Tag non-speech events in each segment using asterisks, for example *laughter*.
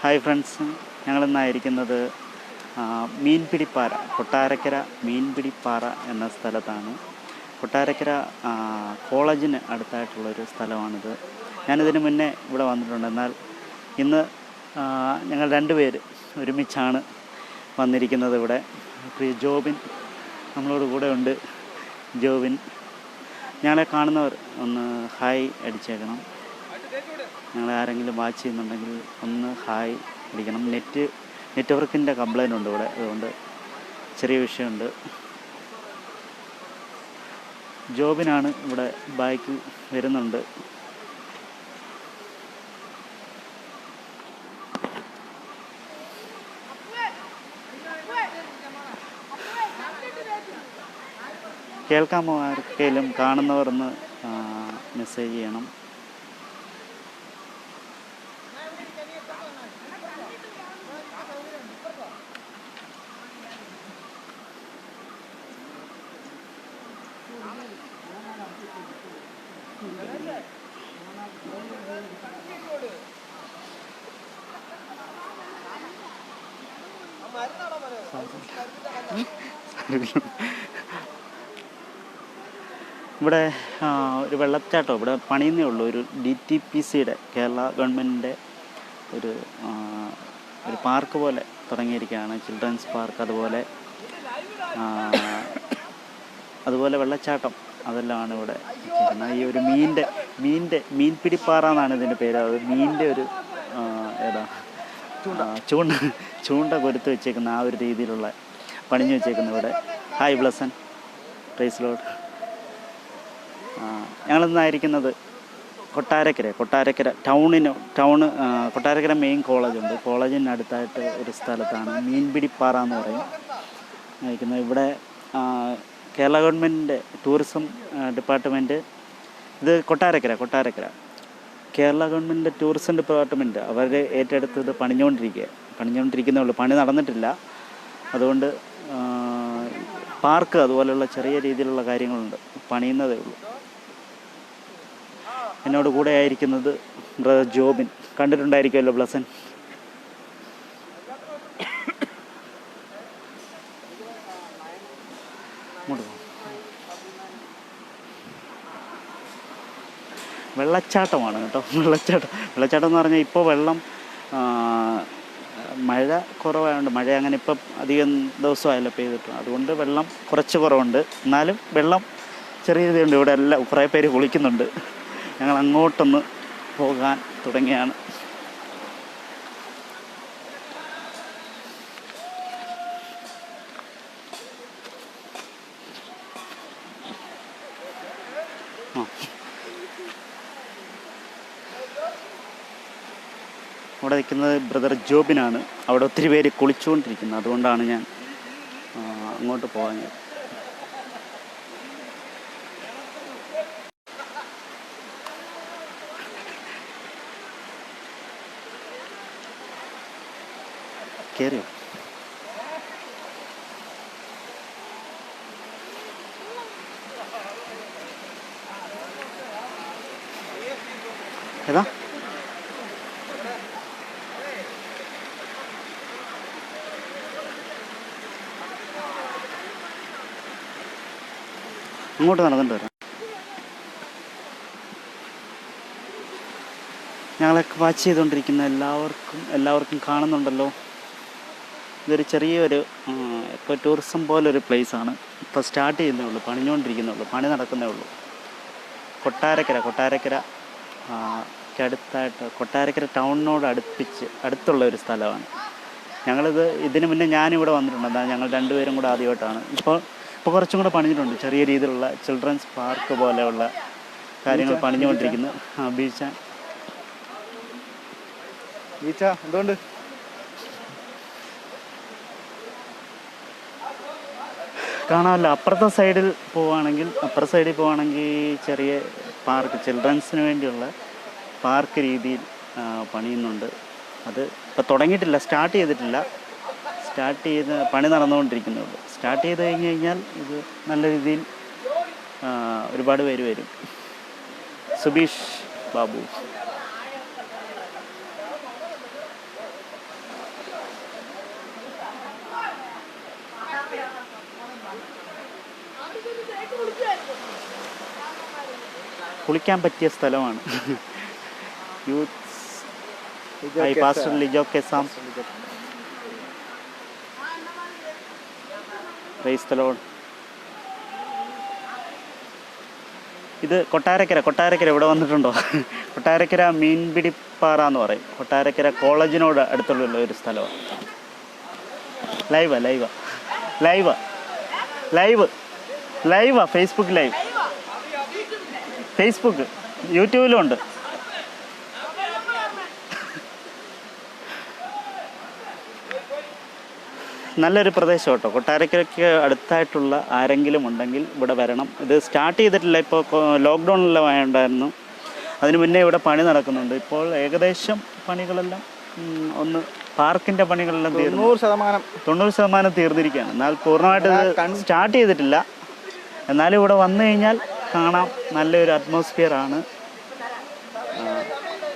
Hi friends ഞങ്ങളിന്നായിരിക്കുന്നത് മീൻപിടിപ്പാറ കൊട്ടാരക്കര മീൻപിടിപ്പാറ എന്ന സ്ഥലത്താണ്. കൊട്ടാരക്കര കോളേജിന് അടുത്തായിട്ടുള്ളൊരു സ്ഥലമാണിത്. ഞാനിതിന് മുന്നേ ഇവിടെ വന്നിട്ടുണ്ട്. എന്നാൽ ഇന്ന് ഞങ്ങൾ രണ്ടുപേര് ഒരുമിച്ചാണ് വന്നിരിക്കുന്നത് ഇവിടെ. പ്രിയ ജോബിൻ നമ്മളോട് കൂടെ ഉണ്ട്. ജോബിൻ ഞങ്ങളെ കാണുന്നവർ ഒന്ന് ഹായ് അടിച്ചേക്കണം. ഞങ്ങളെ ആരെങ്കിലും വാച്ച് ചെയ്യുന്നുണ്ടെങ്കിൽ ഒന്ന് ഹായ് അടിക്കണം. നെറ്റ് നെറ്റ്വർക്കിന്റെ കംപ്ലൈന്റ് ഉണ്ട് ഇവിടെ. അതുകൊണ്ട് ചെറിയ വിഷയമുണ്ട്. ജോബിനാണ് ഇവിടെ ബൈക്ക് വരുന്നുണ്ട്. കേൾക്കാമോ? ആർക്കെങ്കിലും കാണുന്നവർ ഒന്ന് മെസ്സേജ് ചെയ്യണം. *laughs* ഇവിടെ ഒരു വെള്ളച്ചാട്ടം. ഇവിടെ പണിയുന്നേ ഉള്ളൂ. ഒരു ഡി ടി പി സിയുടെ കേരള ഗവൺമെന്റിന്റെ ഒരു ഒരു പാർക്ക് പോലെ തുടങ്ങിയിരിക്കുകയാണ്. ചിൽഡ്രൻസ് പാർക്ക് അതുപോലെ അതുപോലെ വെള്ളച്ചാട്ടം അതെല്ലാമാണ് ഇവിടെ എന്നാൽ ഈ ഒരു മീനിന്റെ മീനിന്റെ മീൻപിടിപ്പാറ എന്നാണ് ഇതിന്റെ പേര്. അത് മീനിന്റെ ഒരു ഏതാ ചൂണ്ട. ചൂണ്ട കൊരുത്ത് വെച്ചേക്കുന്ന ആ ഒരു രീതിയിലുള്ള പണിഞ്ഞു വെച്ചേക്കുന്ന ഇവിടെ. ഹായ് ബ്ലസൻ പ്രൈസ് ലോഡ് ഞങ്ങളിന്നായിരിക്കുന്നത് കൊട്ടാരക്കര കൊട്ടാരക്കര ടൗണിന് ടൗണ് കൊട്ടാരക്കര മെയിൻ കോളേജുണ്ട് കോളേജിനടുത്തായിട്ട് ഒരു സ്ഥലത്താണ് മീൻപിടിപ്പാറ എന്ന് പറയും. ഇരിക്കുന്നത് ഇവിടെ കേരള ഗവൺമെന്റിന്റെ ടൂറിസം ഡിപ്പാർട്ട്മെന്റ് ഇത് കൊട്ടാരക്കര കൊട്ടാരക്കര. കേരള ഗവൺമെന്റിന്റെ ടൂറിസം ഡിപ്പാർട്ട്മെന്റ് അവർ ഏറ്റെടുത്തത് പണിഞ്ഞുകൊണ്ടിരിക്കുക. പണിഞ്ഞുകൊണ്ടിരിക്കുന്നേ ഉള്ളൂ. പണി നടന്നിട്ടില്ല. അതുകൊണ്ട് പാർക്ക് അതുപോലെയുള്ള ചെറിയ രീതിയിലുള്ള കാര്യങ്ങളുണ്ട്. പണിയുന്നതേ ഉള്ളൂ. എന്നോട് കൂടെ ആയിരിക്കുന്നത് ബ്രദർ ജോബിൻ. കണ്ടിട്ടുണ്ടായിരിക്കുമല്ലോ ബ്ലസൻ? ഇങ്ങോട്ട് വെള്ളച്ചാട്ടമാണ് കേട്ടോ. വെള്ളച്ചാട്ടം. വെള്ളച്ചാട്ടം എന്ന് പറഞ്ഞാൽ ഇപ്പോൾ വെള്ളം മഴ കുറവായതുകൊണ്ട് മഴ അങ്ങനെ ഇപ്പം അധികം ദിവസമായല്ലോ പെയ്തിട്ട്. അതുകൊണ്ട് വെള്ളം കുറച്ച് കുറവുണ്ട്. എന്നാലും വെള്ളം ചെറിയ രീതിയുണ്ട്. ഇവിടെ എല്ലാം കുറേ പേര് കുളിക്കുന്നുണ്ട്. ഞങ്ങൾ അങ്ങോട്ടൊന്ന് പോകാൻ തുടങ്ങിയാണ്. അവിടെ നിൽക്കുന്നത് ബ്രദർ ജോബിനാണ്. അവിടെ ഒത്തിരി പേര് കുളിച്ചുകൊണ്ടിരിക്കുന്നത് അതുകൊണ്ടാണ് ഞാൻ അങ്ങോട്ട് പോകാൻ കയറിയോ ഏതാ? അങ്ങോട്ട് നടന്നിട്ട് വരാം. ഞങ്ങളെ വാച്ച് ചെയ്തുകൊണ്ടിരിക്കുന്ന എല്ലാവർക്കും എല്ലാവർക്കും കാണുന്നുണ്ടല്ലോ. ഇതൊരു ചെറിയൊരു ഇപ്പോൾ ടൂറിസം പോലൊരു ആണ്. ഇപ്പോൾ സ്റ്റാർട്ട് ചെയ്യുന്നേ ഉള്ളൂ പണിഞ്ഞുകൊണ്ടിരിക്കുന്നേ ഉള്ളൂ പണി നടക്കുന്നേ ഉള്ളൂ. കൊട്ടാരക്കര കൊട്ടാരക്കര ടുത്തായിട്ട് അടുത്തായിട്ട് കൊട്ടാരക്കര ടൗണിനോട് അടുപ്പിച്ച് അടുത്തുള്ള ഒരു സ്ഥലമാണ്. ഞങ്ങളിത് ഇതിന് മുന്നേ ഞാനിവിടെ വന്നിട്ടുണ്ട്. എന്നാൽ ഞങ്ങൾ രണ്ടുപേരും കൂടെ ആദ്യമായിട്ടാണ്. ഇപ്പോൾ ഇപ്പോൾ കുറച്ചും കൂടെ പണിഞ്ഞിട്ടുണ്ട്. ചെറിയ രീതിയിലുള്ള ചിൽഡ്രൻസ് പാർക്ക് പോലെയുള്ള കാര്യങ്ങൾ പണിഞ്ഞുകൊണ്ടിരിക്കുന്നു. ആ ബീച്ച. ബീച്ച എന്തുകൊണ്ട്? കാണാമല്ലോ. അപ്പുറത്തെ സൈഡിൽ പോവുകയാണെങ്കിൽ അപ്പുറ സൈഡിൽ പോവുകയാണെങ്കിൽ ചെറിയ പാർക്ക് ചിൽഡ്രൻസിന് വേണ്ടിയുള്ള പാർക്ക് രീതിയിൽ പണിയുന്നുണ്ട്. അത് ഇപ്പോൾ തുടങ്ങിയിട്ടില്ല സ്റ്റാർട്ട് ചെയ്തിട്ടില്ല. സ്റ്റാർട്ട് ചെയ്ത് പണി നടന്നുകൊണ്ടിരിക്കുന്നുള്ളൂ. സ്റ്റാർട്ട് ചെയ്ത് കഴിഞ്ഞ് കഴിഞ്ഞാൽ ഇത് നല്ല രീതിയിൽ ഒരുപാട് പേര് വരും. സുബീഷ് ബാബു. കുളിക്കാൻ പറ്റിയ സ്ഥലമാണ്. *laughs* യൂത്ത് ലിജോ കെസാം ക്രൈസ്തലോൺ ഇത് കൊട്ടാരക്കര കൊട്ടാരക്കര ഇവിടെ വന്നിട്ടുണ്ടോ? *laughs* കൊട്ടാരക്കര മീൻപിടിപ്പാറ എന്ന് പറയും. കൊട്ടാരക്കര കോളേജിനോട് അടുത്തുള്ള ഒരു സ്ഥലമാണ് ലൈവ ലൈവ ലൈവ് ലൈവ് ലൈവാ ഫേസ്ബുക്ക് ലൈവ് ഫേസ്ബുക്ക് യൂട്യൂബിലും ഉണ്ട് നല്ലൊരു പ്രദേശം കേട്ടോ. കൊട്ടാരക്കരയ്ക്ക് അടുത്തായിട്ടുള്ള ആരെങ്കിലും ഉണ്ടെങ്കിൽ ഇവിടെ വരണം. ഇത് സ്റ്റാർട്ട് ചെയ്തിട്ടില്ല. ഇപ്പോൾ ലോക്ക്ഡൗണിലെല്ലാം വേണ്ടായിരുന്നു. അതിന് മുന്നേ ഇവിടെ പണി നടക്കുന്നുണ്ട്. ഇപ്പോൾ ഏകദേശം പണികളെല്ലാം ഒന്ന് പാർക്കിന്റെ പണികളെല്ലാം തൊണ്ണൂറ് ശതമാനം. തൊണ്ണൂറ് ശതമാനം തീർന്നിരിക്കുകയാണ്. എന്നാൽ പൂർണമായിട്ട് സ്റ്റാർട്ട് ചെയ്തിട്ടില്ല. എന്നാലും ഇവിടെ വന്നു കഴിഞ്ഞാൽ കാണാം. നല്ലൊരു അറ്റ്മോസ്ഫിയർ ആണ്.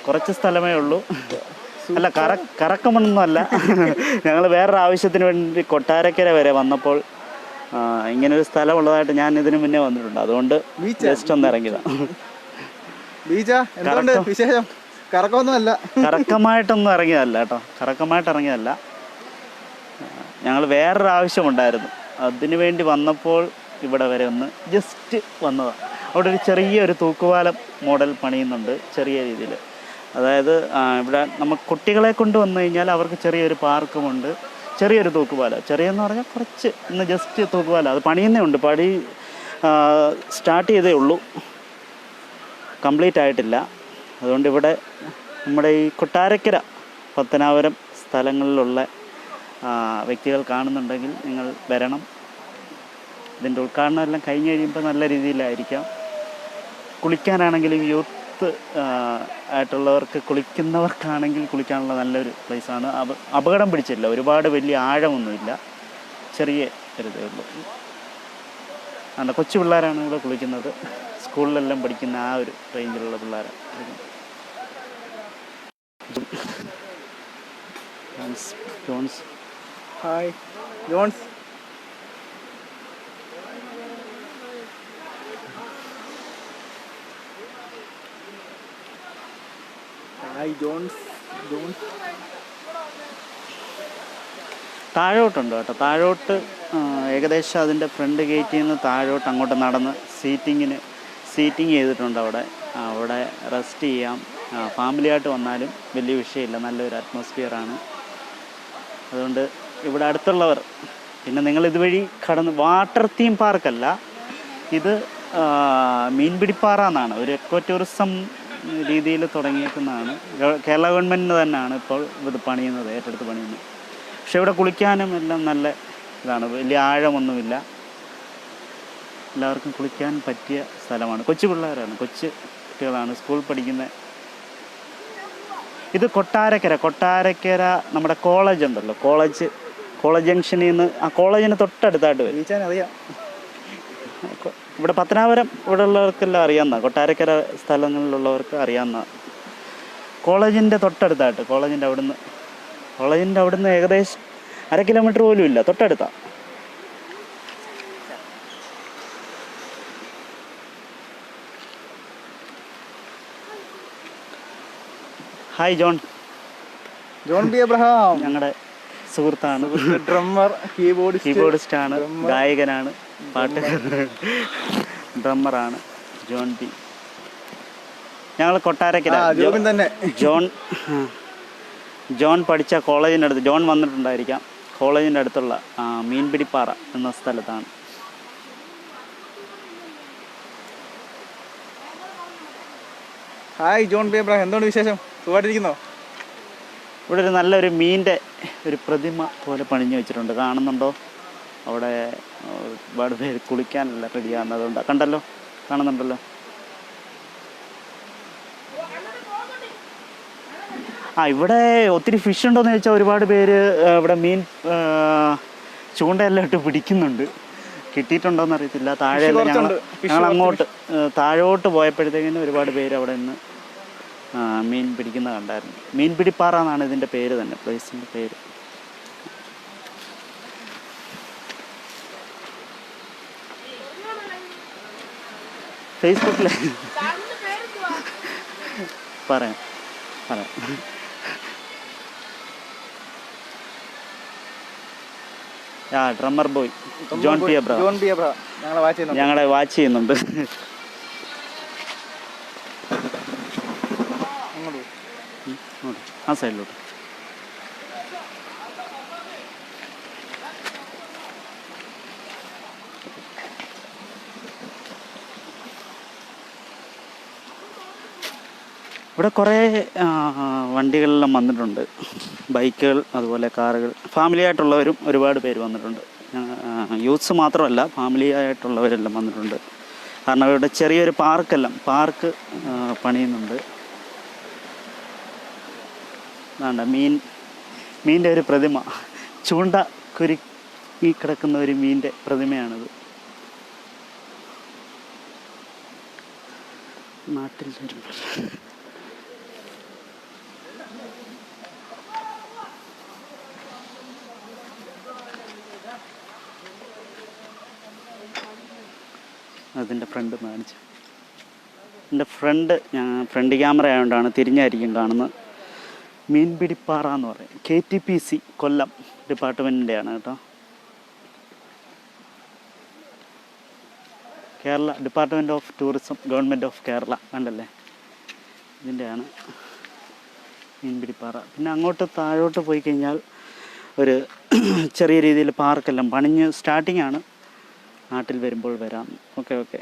കുറച്ച് സ്ഥലമേ ഉള്ളൂ. അല്ല കറ കറക്കമൊന്നുമല്ല *laughs* ഞങ്ങൾ വേറൊരു ആവശ്യത്തിന് വേണ്ടി കൊട്ടാരക്കര വരെ വന്നപ്പോൾ ഇങ്ങനെ ഒരു സ്ഥലം ഉള്ളതായിട്ട് ഞാൻ ഇതിനു മുന്നേ വന്നിട്ടുണ്ട്. അതുകൊണ്ട് ജസ്റ്റ് ഒന്ന് ഇറങ്ങിയതാണ് വിശേഷം? കറക്കമൊന്നും അല്ല കറക്കമായിട്ടൊന്നും ഇറങ്ങിയതല്ല കേട്ടോ. കറക്കമായിട്ട് ഇറങ്ങിയതല്ല. ഞങ്ങൾ വേറൊരു ആവശ്യമുണ്ടായിരുന്നു. അതിനു വേണ്ടി വന്നപ്പോൾ ഇവിടെ വരെ ഒന്ന് ജസ്റ്റ് വന്നതാണ് അവിടെ ഒരു ചെറിയൊരു തൂക്കുപാലം മോഡൽ പണിയുന്നുണ്ട് ചെറിയ രീതിയിൽ അതായത് ഇവിടെ നമ്മൾ കുട്ടികളെ കൊണ്ട് വന്നു കഴിഞ്ഞാൽ അവർക്ക് ചെറിയൊരു പാർക്കുമുണ്ട്. ചെറിയൊരു തൂക്കുപാല. ചെറിയെന്ന് പറഞ്ഞാൽ കുറച്ച്. ഇന്ന് ജസ്റ്റ് തൂക്കുപാല. അത് പണിയുന്നേ ഉണ്ട്. പണി സ്റ്റാർട്ട് ചെയ്തേ ഉള്ളൂ. കംപ്ലീറ്റ് ആയിട്ടില്ല അതുകൊണ്ട് ഇവിടെ നമ്മുടെ ഈ കൊട്ടാരക്കര പത്തനാപുരം സ്ഥലങ്ങളിലുള്ള വ്യക്തികൾ കാണുന്നുണ്ടെങ്കിൽ നിങ്ങൾ വരണം. ഇതിന്റെ ഉദ്ഘാടനം എല്ലാം കഴിഞ്ഞ് കഴിയുമ്പോൾ നല്ല രീതിയിലായിരിക്കാം. കുളിക്കാനാണെങ്കിലും യൂത്ത് ആ, ആയിട്ടുള്ളവർക്ക് കുളിക്കുന്നവർക്കാണെങ്കിൽ കുളിക്കാനുള്ള നല്ലൊരു പ്ലേസാണ്. അപ അപകടം പിടിച്ചില്ല. ഒരുപാട് വലിയ ആഴമൊന്നുമില്ല. ചെറിയ ഒരിതേ ഉള്ളൂ. അല്ല കൊച്ചു പിള്ളേരാണ് ഇവിടെ കുളിക്കുന്നത്. സ്കൂളിലെല്ലാം പഠിക്കുന്ന ആ ഒരു റേഞ്ചിലുള്ള പിള്ളേരാണ് Johns Johns. Hi Johns. Hi Johns Johns താഴോട്ടുണ്ട് കേട്ടോ? താഴോട്ട് ഏകദേശം അതിന്റെ ഫ്രണ്ട് ഗേറ്റിൽ നിന്ന് താഴോട്ട് അങ്ങോട്ട് നടന്ന് സീറ്റിങ്ങിന് സീറ്റിംഗ് ചെയ്തിട്ടുണ്ട് അവിടെ. അവിടെ റെസ്റ്റ് ചെയ്യാം. ഫാമിലിയായിട്ട് വന്നാലും വലിയ വിഷയമില്ല. നല്ലൊരു അറ്റ്മോസ്ഫിയറാണ് അതുകൊണ്ട് ഇവിടെ അടുത്തുള്ളവർ പിന്നെ നിങ്ങൾ ഇതുവഴി കടന്ന് വാട്ടർ തീം പാർക്കല്ല ഇത് മീൻപിടിപ്പാറ എന്നാണ്. ഒരു എക്കോ ടൂറിസം രീതിയിൽ തുടങ്ങിയേക്കുന്നതാണ്. കേരള ഗവൺമെന്റിന് തന്നെയാണ് ഇപ്പോൾ ഇത് പണിയുന്നത് ഏറ്റെടുത്ത് പണിയുന്നത്. പക്ഷെ ഇവിടെ കുളിക്കാനും എല്ലാം നല്ല ഇതാണ് വലിയ ആഴമൊന്നുമില്ല. എല്ലാവർക്കും കുളിക്കാൻ പറ്റിയ സ്ഥലമാണ്. കൊച്ചു പിള്ളേരാണ് കൊച്ചു കുട്ടികളാണ് സ്കൂൾ പഠിക്കുന്ന ഇത് കൊട്ടാരക്കര കൊട്ടാരക്കര നമ്മുടെ കോളേജ് ഉണ്ടല്ലോ കോളേജ് കോളേജ് ജംഗ്ഷനിൽ നിന്ന് ആ കോളേജിന് തൊട്ടടുത്തായിട്ട് വരും. അറിയാം ഇവിടെ പത്തനാപുരം ഇവിടെ ഉള്ളവർക്കെല്ലാം അറിയാവുന്ന കൊട്ടാരക്കര സ്ഥലങ്ങളിലുള്ളവർക്ക് അറിയാവുന്ന കോളേജിന്റെ തൊട്ടടുത്തായിട്ട് കോളേജിന്റെ അവിടുന്ന് കോളേജിന്റെ അവിടുന്ന് ഏകദേശം അര കിലോമീറ്റർ പോലും ഇല്ല തൊട്ടടുത്താണ് hi John John B Abraham ഞങ്ങളുടെ സുഹൃത്താണ്. ഡ്രമ്മർ കീബോർഡിസ്റ്റ് കീബോർഡിസ്റ്റാണ് ആണ് ഗായകനാണ്. പാട്ട് ഡ്രമ്മറാണ് ജോൺ ബി ഞങ്ങൾ കൊട്ടാരക്കര. ജോബിൻ തന്നെ. ജോൺ ജോൺ പഠിച്ച കോളേജിന്റെ അടുത്ത് ജോൺ വന്നിട്ടുണ്ടായിരിക്കാം. കോളേജിന്റെ അടുത്തുള്ള മീൻപിടിപ്പാറ എന്ന സ്ഥലത്താണ്. Hi John B Abraham. എന്തുകൊണ്ട് വിശേഷം? സുഖമായിട്ടിരിക്കുന്നോ? ഇവിടെ ഒരു നല്ലൊരു മീനിന്റെ ഒരു പ്രതിമ പോലെ പണിഞ്ഞു വെച്ചിട്ടുണ്ട്. കാണുന്നുണ്ടോ? അവിടെ ഒരുപാട് പേര് കുളിക്കാനല്ല റെഡിയാകുന്നതുകൊണ്ട്. കണ്ടല്ലോ? കാണുന്നുണ്ടല്ലോ? ആ ഇവിടെ ഒത്തിരി ഫിഷ് ഉണ്ടോയെന്ന് ചോദിച്ചാൽ ഒരുപാട് പേര് ഇവിടെ മീൻ ചൂണ്ടയെല്ലാം ഇട്ട് പിടിക്കുന്നുണ്ട്. കിട്ടിയിട്ടുണ്ടോയെന്ന് അറിയത്തില്ല. താഴെ ഞങ്ങൾ അങ്ങോട്ട് താഴോട്ട് പോയപ്പോഴത്തേക്കും ഒരുപാട് പേര് അവിടെ നിന്ന് മീൻ പിടിക്കുന്ന കണ്ടായിരുന്നു. മീൻ പിടിപ്പാറ എന്നാണ് ഇതിന്റെ പേര് തന്നെ. പ്ലേസിന്റെ പേര്. ഫേസ്ബുക്കിൽ പറയാം പറയാം. ആ ഡ്രമ്മർ ബോയ് ജോൺ പി എബ്ര ജോൺ പി എബ്ര ഞങ്ങളെ വാച്ച് ചെയ്യുന്നുണ്ട്. ആ സൈഡിലോട്ട് ഇവിടെ കുറേ വണ്ടികളെല്ലാം വന്നിട്ടുണ്ട്. ബൈക്കുകൾ അതുപോലെ കാറുകൾ. ഫാമിലി ആയിട്ടുള്ളവരും ഒരുപാട് പേര് വന്നിട്ടുണ്ട്. യൂത്ത്സ് മാത്രമല്ല ഫാമിലി ആയിട്ടുള്ളവരെല്ലാം വന്നിട്ടുണ്ട്. കാരണം ഇവിടെ ചെറിയൊരു പാർക്കെല്ലാം പാർക്ക് പണിയുന്നുണ്ട്. വേണ്ട മീൻ മീന്റെ ഒരു പ്രതിമ. ചൂണ്ട കുരുക്കി കിടക്കുന്ന ഒരു മീന്റെ പ്രതിമയാണിത്. നാട്ടിൽ അതിന്റെ ഫ്രണ്ട് കാണിച്ചു എന്റെ ഫ്രണ്ട് ഞാൻ ഫ്രണ്ട് ക്യാമറ ആയതുകൊണ്ടാണ് തിരിഞ്ഞായിരിക്കും കാണുന്നത്. മീൻപിടിപ്പാറ എന്ന് പറയും. K T P C Kollam ഡിപ്പാർട്ട്മെന്റിന്റെയാണ് കേട്ടോ. Kerala department of tourism government of Kerala കണ്ടല്ലേ? ഇതിന്റെയാണ് മീൻപിടിപ്പാറ. പിന്നെ അങ്ങോട്ട് താഴോട്ട് പോയി കഴിഞ്ഞാൽ ഒരു ചെറിയ രീതിയിൽ പാർക്കെല്ലാം പണിഞ്ഞ് സ്റ്റാർട്ടിങ്ങാണ്. നാട്ടിൽ വരുമ്പോൾ വരാം. Okay okay.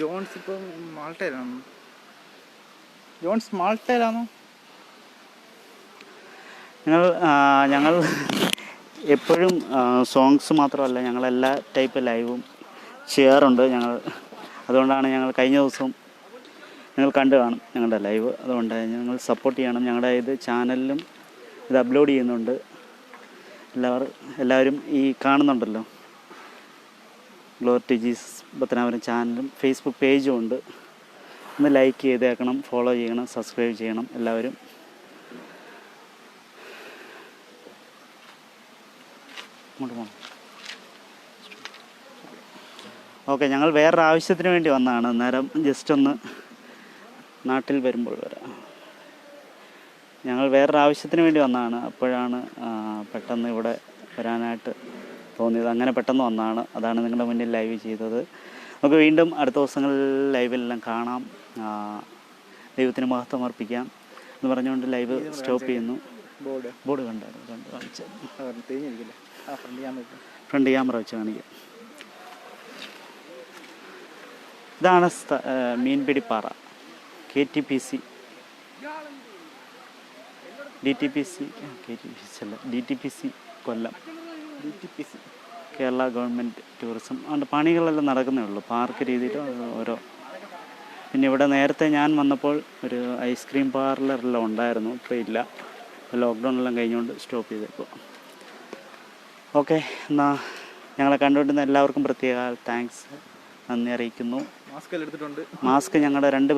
ജോൺസ് ഇപ്പം മാൾട്ടയിലാണോ? ജോൺസ് മാൾട്ടയിലാണോ? ഞങ്ങൾ ഞങ്ങൾ എപ്പോഴും സോങ്സ് മാത്രമല്ല ഞങ്ങളെല്ലാ ടൈപ്പ് ലൈവും ചെയ്യാറുണ്ട് ഞങ്ങൾ. അതുകൊണ്ടാണ് ഞങ്ങൾ കഴിഞ്ഞ ദിവസം നിങ്ങൾ കണ്ടു കാണും ഞങ്ങളുടെ ലൈവ്. അതുകൊണ്ട് ഞങ്ങൾ സപ്പോർട്ട് ചെയ്യണം. ഞങ്ങളുടെ ഇത് ചാനലിലും ഇത് അപ്ലോഡ് ചെയ്യുന്നുണ്ട്. എല്ലാവരും എല്ലാവരും ഈ കാണുന്നുണ്ടല്ലോ. ഗ്ലോർ ടി ജീസ് പത്തനാപുരം ചാനലും ഫേസ്ബുക്ക് പേജും ഉണ്ട്. ഒന്ന് ലൈക്ക് ചെയ്തേക്കണം ഫോളോ ചെയ്യണം സബ്സ്ക്രൈബ് ചെയ്യണം എല്ലാവരും. ഓക്കെ ഞങ്ങൾ വേറൊരു ആവശ്യത്തിന് വേണ്ടി വന്നതാണ്. അന്നേരം ജസ്റ്റ് ഒന്ന് നാട്ടിൽ വരുമ്പോൾ വരാം. ഞങ്ങൾ വേറൊരു ആവശ്യത്തിന് വേണ്ടി വന്നതാണ്. അപ്പോഴാണ് പെട്ടെന്ന് ഇവിടെ വരാനായിട്ട് തോന്നിയത്. അങ്ങനെ പെട്ടെന്ന് വന്നാണ്. അതാണ് നിങ്ങളുടെ മുന്നിൽ ലൈവ് ചെയ്തത്. നമുക്ക് വീണ്ടും അടുത്ത ദിവസങ്ങളിൽ ലൈവിലെല്ലാം കാണാം. ദൈവത്തിന് മഹത്വം അർപ്പിക്കാം എന്ന് പറഞ്ഞുകൊണ്ട് ലൈവ് സ്റ്റോപ്പ് ചെയ്യുന്നു. ബോർഡ്. ബോർഡ് കണ്ടായിരുന്നു. കണ്ട് കാണിച്ചു. ഫ്രണ്ട് ക്യാമറ വെച്ച് കാണിക്കാം. ഇതാണ് Meenpidipara. K T P C. D T P C K T P C അല്ല D T P C Kollam. D T P C Kerala government tourism അതുകൊണ്ട് പണികളെല്ലാം നടക്കുന്നേ ഉള്ളൂ. പാർക്ക് രീതിയിൽ ഓരോ. പിന്നെ ഇവിടെ നേരത്തെ ഞാൻ വന്നപ്പോൾ ഒരു ഐസ്ക്രീം പാർലറെല്ലാം ഉണ്ടായിരുന്നു. ഇപ്പോൾ ഇല്ല. ലോക്ക്ഡൗണെല്ലാം കഴിഞ്ഞുകൊണ്ട് സ്റ്റോപ്പ് ചെയ്തപ്പോൾ ഓക്കെ എന്നാൽ ഞങ്ങളെ കണ്ടുകൊണ്ടിരുന്ന എല്ലാവർക്കും പ്രത്യേക താങ്ക്സ് നന്ദി അറിയിക്കുന്നു. മാസ്ക് എല്ലാം എടുത്തിട്ടുണ്ട്. മാസ്ക് ഞങ്ങളുടെ രണ്ട്